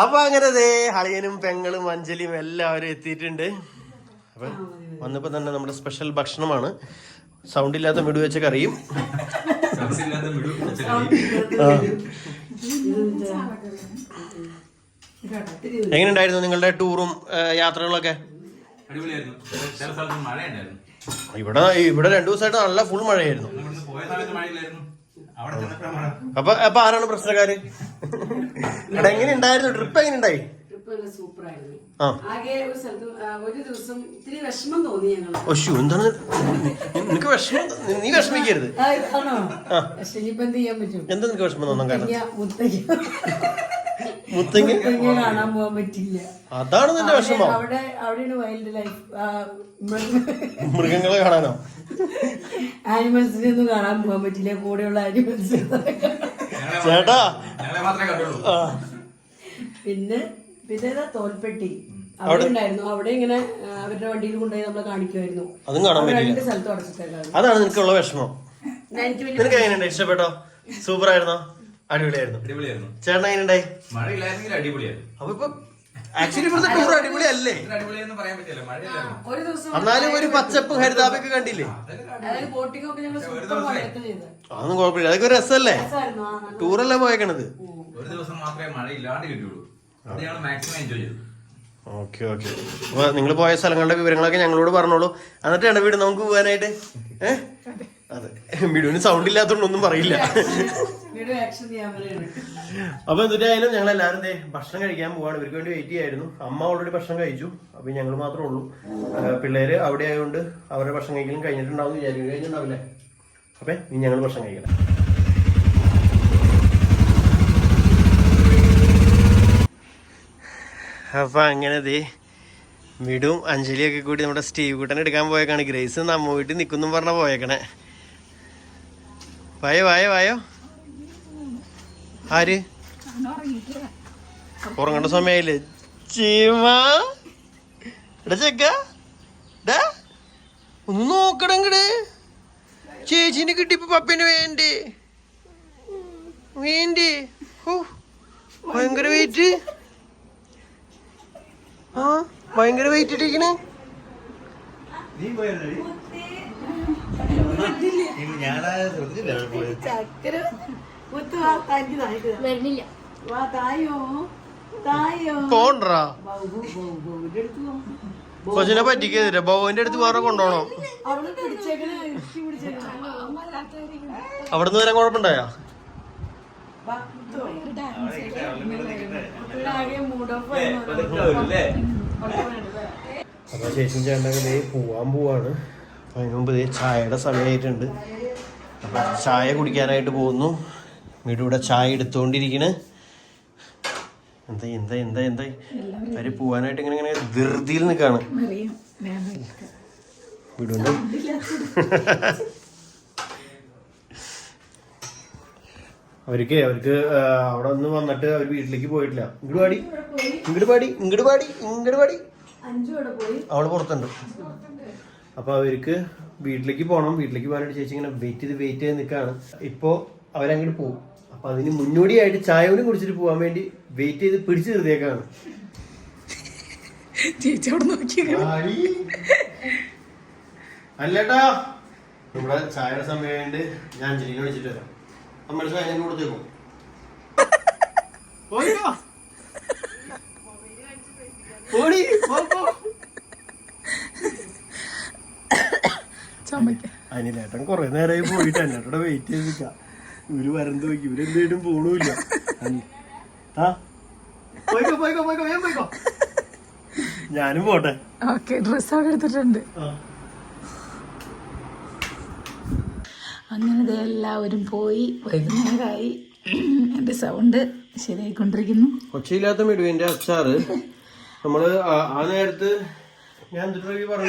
അപ്പൊ അങ്ങനെ ദേ അളിയനും പെങ്ങളും അഞ്ജലിയും എല്ലാവരും എത്തിയിട്ടുണ്ട്. അപ്പൊ വന്നപ്പോ തന്നെ നമ്മുടെ സ്പെഷ്യൽ ഭക്ഷണമാണ്. സൗണ്ട് ഇല്ലാത്ത മിടു വെച്ച കറിയും. എങ്ങനെയുണ്ടായിരുന്നു നിങ്ങളുടെ ടൂറും യാത്രകളൊക്കെ? ഇവിടെ ഇവിടെ രണ്ടു ദിവസമായിട്ട് നല്ല ഫുൾ മഴയായിരുന്നു. അപ്പൊ അപ്പൊ ആരാണ് പ്രശ്നക്കാര്? എടാ എങ്ങനെ ഉണ്ടായിരുന്നു ട്രിപ്പ് എങ്ങനെ ഉണ്ടായി ആയിരുന്നു ആകെ ഒരു സ്ഥലത്ത് ഒരു ദിവസം ഇത്തിരി വിഷമം തോന്നി ഞങ്ങൾ ഒശു എന്താണ്? നിനക്ക് വിഷമം നീ വിഷമിക്കരുത്. എന്ത് ചെയ്യാൻ പറ്റും? എന്താ നിനക്ക് വിഷമം തോന്നാൻ കാരണം? മുത്തങ്ങ കാണാൻ പോകാൻ പറ്റില്ല. അതാണ് നിന്റെ വിഷമം. അവിടെ അവിടെയാണ് വൈൽഡ് ലൈഫ് മൃഗങ്ങളെ കാണാനോ? ആനിമൽസിനെ ഒന്നും കാണാൻ പോകാൻ പറ്റില്ല കൂടെയുള്ള ആനിമൽസ് ചേട്ടാ. മാത്രമേ കണ്ടുള്ളൂ. പിന്നെ പിന്നെ ഏതാ തോൽപ്പെട്ടി. അവിടെ ഉണ്ടായിരുന്നു. അവിടെ ഇങ്ങനെ അവരുടെ വണ്ടിയിൽ കൊണ്ടുപോയി നമ്മളെ കാണിക്കുമായിരുന്നു അതും കാണാൻ രണ്ട് സ്ഥലത്ത് അടച്ചിട്ടേക്കാണ്. അതാണ് നിനക്കുള്ള വിഷമം. എനിക്ക് പിന്നെ നിനക്ക് എങ്ങനെയുണ്ട് ഇഷ്ടപ്പെട്ടോ? സൂപ്പർ ആയിരുന്നോ അടിപൊളിയായിരുന്നു. അടിപൊളിയായിരുന്നു. ചേട്ടൻ എങ്ങനെയുണ്ടായി? മഴ ഇല്ലായിരുന്നെങ്കിൽ അടിപൊളിയായിരുന്നു. അപ്പൊ ഇപ്പൊ ആക്ച്വലി ഇവിടുത്തെ ടൂർ അടിപൊളിയല്ലേ? അല്ലേ അടിപൊളിയെന്ന് പറയാൻ പറ്റില്ല. മഴയില്ലായിരുന്നു. ഒരു ദിവസം എന്നാലും ഒരു പച്ചപ്പ് ഹരിതാപൊക്കെ കണ്ടില്ലേ? അതായത് ബോട്ടിംഗ് ഒക്കെ ഞങ്ങൾ സൂപ്പർ മഴയത്ത് ചെയ്തത് അതൊന്നും കുഴപ്പമില്ല. അതൊക്കെ ഒരു രസമല്ലേ? രസമായിരുന്നു. ആ, നല്ല- ടൂറല്ലേ പോയേക്കണത്? ഒരു ദിവസം മാത്രമേ മഴ ഇല്ലാണ്ട് കിട്ടിയുള്ളൂ. അത് ഞങ്ങൾ മാക്സിമം എൻജോയ് ചെയ്തു. Okay okay. അപ്പൊ നിങ്ങൾ പോയ സ്ഥലങ്ങളുടെ വിവരങ്ങളൊക്കെ ഞങ്ങളോട് പറഞ്ഞോളൂ. എന്നിട്ടാണ് വീട് നമുക്ക് പോകാനായിട്ട് ഏഹ് അതെ. വീഡിയോന് സൗണ്ട് ഇല്ലാത്തതുകൊണ്ട് ഒന്നും പറയില്ല. അപ്പൊ എന്നിട്ടായാലും ഞങ്ങൾ എല്ലാവരും ഭക്ഷണം കഴിക്കാൻ പോവാണ്. ഇവർക്ക് വേണ്ടി വെയിറ്റ് ചെയ്യായിരുന്നു. അമ്മ ഓൾറെഡി ഭക്ഷണം കഴിച്ചു. അപ്പൊ ഞങ്ങൾ മാത്രമേ ഉള്ളൂ. പിള്ളേര് അവിടെ ആയതുകൊണ്ട് അവരുടെ ഭക്ഷണം കഴിക്കലും കഴിഞ്ഞിട്ടുണ്ടാവും വിചാരിക്കും കഴിഞ്ഞിട്ടുണ്ടാവില്ലേ? അപ്പൊ ഇനി ഞങ്ങൾ ഭക്ഷണം കഴിക്കണം. അപ്പൊ അങ്ങനെ ദേ വിടും അഞ്ജലിയൊക്കെ കൂടി നമ്മുടെ സ്റ്റീവ് കൂട്ടൻ എടുക്കാൻ പോയേക്കാണ്. ഗ്രേസ് നമ്മ വീട്ടിൽ നിൽക്കുന്നു പറഞ്ഞ പോയേക്കണേ. വായോ വായോ വായോ. ആര്? ഉറങ്ങേണ്ട സമയായില്ലേ ചീമ. എടാ ചെക്ക ഒന്ന് ഒന്ന് നോക്കടങ്ങട് ചേച്ചിന് കിട്ടിയപ്പോ പപ്പിന് വേണ്ടി. വേണ്ടി. ഭയങ്കര വെയിറ്റ് ആ ഭയങ്കര വെയിറ്റ് ഇട്ടിരിക്കണേ. ചക്കര വാ വരുന്നില്ല. തായോ തായോ. പോണ്ടാ കൊച്ചിനെ പറ്റിക്കേതില്ല ബൗവിന്റെ അടുത്ത് വേറെ കൊണ്ടുപോകണം പിടിച്ചേക്കണേ അവിടുന്ന് വരാൻ കുഴപ്പമുണ്ടായോ? അപ്പൊ ശേഷം ചേട്ടൻ പോവാൻ പോവാണ്. അതിന് മുമ്പ് ചായയുടെ സമയമായിട്ടുണ്ട് അപ്പോൾ ചായ കുടിക്കാനായിട്ട് പോകുന്നു. വീട് ഇവിടെ ചായ എടുത്തുകൊണ്ടിരിക്കണ് എന്താ എന്താ എന്താ എന്താ അവർ പോവാനായിട്ട് ഇങ്ങനെ ഇങ്ങനെ ധൃതിയിൽ നിൽക്കാണ് വീടുണ്ട്. അവർക്ക് അവർക്ക് അവിടെ ഒന്ന് വന്നിട്ട് അവർ വീട്ടിലേക്ക് പോയിട്ടില്ല. ഇങ്ങോട്ട് പാടി ഇങ്ങോട്ട് പാടി ഇങ്ങോട്ട് പാടി ഇങ്ങോട്ട് പാടി അവൾ പുറത്തുണ്ട്. അപ്പൊ അവർക്ക് വീട്ടിലേക്ക് പോകണം വീട്ടിലേക്ക് പോകാനായിട്ട് ചേച്ചി ഇങ്ങനെ വെയിറ്റ് ചെയ്ത് വെയിറ്റ് ചെയ്ത് നിൽക്കുകയാണ് ഇപ്പോ അവരങ്ങോട്ട് പോകും അപ്പൊ അതിന് മുന്നോടിയായിട്ട് ചായ കൂടി കുടിച്ചിട്ട് പോകാൻ വേണ്ടി വെയിറ്റ് ചെയ്ത് പിടിച്ചു നിർത്തിയേക്കാണ്. ചേച്ചി അവിടെ നോക്കി. അല്ലേട്ടാ. നമ്മുടെ ചായയുടെ സമയമായിട്ട് ഞാൻ അഞ്ജലിനെ വിളിച്ചിട്ട് വരാം. അപ്പൊ മനസ്സിലായി ഞാൻ കൊടുത്തേക്കും. പോയിക്കോ. പോടി, അനിലേട്ടൻ കൊറേ നേരമായി പോയിട്ട് എന്നോട് വെയിറ്റ് ചെയ്ത് നിൽക്കാം ഇവർ വരന്ത് നോക്കി പോണൂല്ല. അനി- പോയിക്കോ പോയിക്കോ പോയിക്കോ ഞാൻ പോയിക്കോ. ഞാനും പോട്ടെ. ഓക്കെ ഡ്രസ് അവിടെ എടുത്തിട്ടുണ്ട്. അങ്ങനെ എല്ലാവരും പോയി വൈകുന്നേരമായി എന്റെ സൗണ്ട് ശരിയായിക്കൊണ്ടിരിക്കുന്നു. കൊച്ചിയില്ലാത്ത മിടുവിന്റെ അച്ചാറ്. നമ്മൾ ആ- ആ നേരത്ത് ഞാൻ എന്തിട്ട് പറഞ്ഞ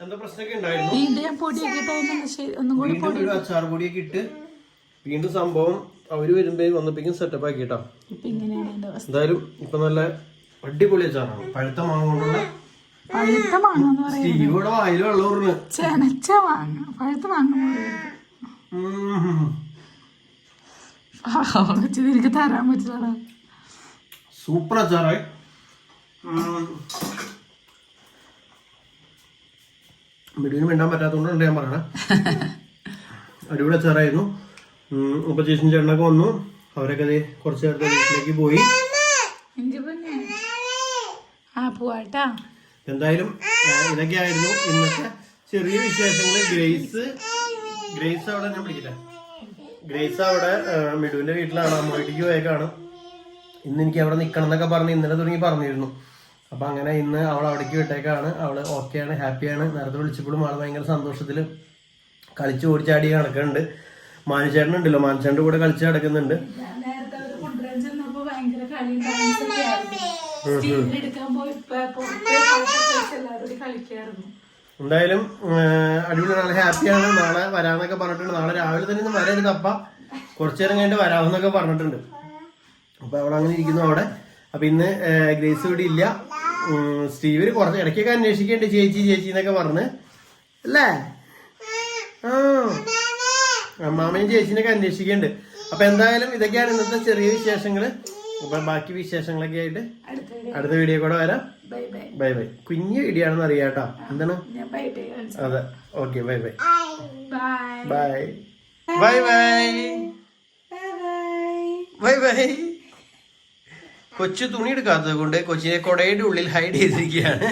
വീണ്ടും ഞാൻ പൊടിയൊക്കെ ഇട്ടായിരുന്നു ശരി ഒന്നും കൂടി പൊടി അച്ചാർ പൊടിയൊക്കെ ഇട്ട് വീണ്ടും സംഭവം അവർ വരുമ്പോ വന്നപ്പോഴേക്കും സെറ്റപ്പ് ആക്കി കേട്ടോ ഇപ്പൊ ഇങ്ങനെയാണ് അവസ്ഥ. എന്തായാലും ഇപ്പൊ നല്ല അടിപൊളി അച്ചാറാണ്. പഴുത്ത മാങ്ങ കൊണ്ടുള്ള പഴുത്ത മാങ്ങ എന്ന് പറയുന്നത്. സ്റ്റീവ് ഇവിടെ വായിൽ വെള്ളം ഊർന്ന്. ചെനച്ച മാങ്ങ. പഴുത്ത മാങ്ങ തരാൻ പറ്റില്ലടാ. സൂപ്പർ അച്ചാറായി. മിടുവിന് മിണ്ടാൻ പറ്റാത്തതുകൊണ്ട് ഞാൻ പറയണേ. അടിപൊളി അച്ചാറായിരുന്നു. അപ്പൊ ചേച്ചി ചേട്ടനൊക്കെ വന്നു. അവരൊക്കെ കുറച്ച് നേരത്തെ വീട്ടിലേക്ക് പോയി. എന്തായാലും ഇതൊക്കെ ഇതൊക്കെയായിരുന്നു ഇന്നത്തെ ചെറിയ വിശേഷങ്ങൾ ഗ്രേസ് ഗ്രേസ് അവിടെ ഞാൻ പിടിക്കില്ല ഗ്രേസ് അവിടെ മിഡുവിന്റെ വീട്ടിലാണ്. അമ്മോട്ടിക്ക് പോയേക്കാണ്. ഇന്ന് എനിക്ക് അവിടെ നിൽക്കണം എന്നൊക്കെ പറഞ്ഞ് ഇന്നലെ തുടങ്ങി പറഞ്ഞിരുന്നു. അപ്പൊ അങ്ങനെ ഇന്ന് അവൾ അവിടേക്ക് വിട്ടേക്കാണ്. അവൾ ഓക്കെയാണ് ഹാപ്പിയാണ് നേരത്തെ വിളിച്ചപ്പോഴും ആൾ ഭയങ്കര സന്തോഷത്തിൽ കളിച്ച് ഓടിച്ചാടി നടക്കുന്നുണ്ട് മാനുചേട്ടൻ ഉണ്ടല്ലോ മാനുചേട്ടന്റെ കൂടെ കളിച്ച് നടക്കുന്നുണ്ട്. എന്തായാലും അടിപൊളി. നാളെ ഹാപ്പിയാണ് നാളെ വരാന്നൊക്കെ പറഞ്ഞിട്ടുണ്ട്. നാളെ രാവിലെ തന്നെ ഒന്ന് വരരുത് അപ്പ കുറച്ചു നേരം കഴിഞ്ഞിട്ട് വരാമെന്നൊക്കെ പറഞ്ഞിട്ടുണ്ട്. അപ്പൊ അവിടെ അങ്ങനെ ഇരിക്കുന്നു അവിടെ. അപ്പൊ ഇന്ന് ഗ്രേസ് ഇവിടെ ഇല്ല. ഉം, സ്റ്റീവിന് കുറച്ച് ഇടയ്ക്കൊക്കെ അന്വേഷിക്കേണ്ട ചേച്ചി ചേച്ചി എന്നൊക്കെ പറഞ്ഞ്. അല്ലേ? ആ. അമ്മാമയും ചേച്ചിനൊക്കെ അന്വേഷിക്കണ്ട്. അപ്പൊ എന്തായാലും ഇതൊക്കെയാണ് ഇന്നത്തെ ചെറിയ വിശേഷങ്ങൾ. അപ്പൊ ബാക്കി വിശേഷങ്ങളൊക്കെ ആയിട്ട് അടുത്ത വീഡിയോ കൂടെ വരാം. Bye bye. കുഞ്ഞു വീഡിയോ ആണെന്ന് അറിയാം കേട്ടോ. എന്താണ്? അതെ. Okay bye. Bye. Bye bye. Bye bye. Bye bye. കൊച്ചു തുണി എടുക്കാത്തത് കൊണ്ട് കൊച്ചിനെ കൊടയുടെ ഉള്ളിൽ ഹൈഡ് ചെയ്തിരിക്കുകയാണ്.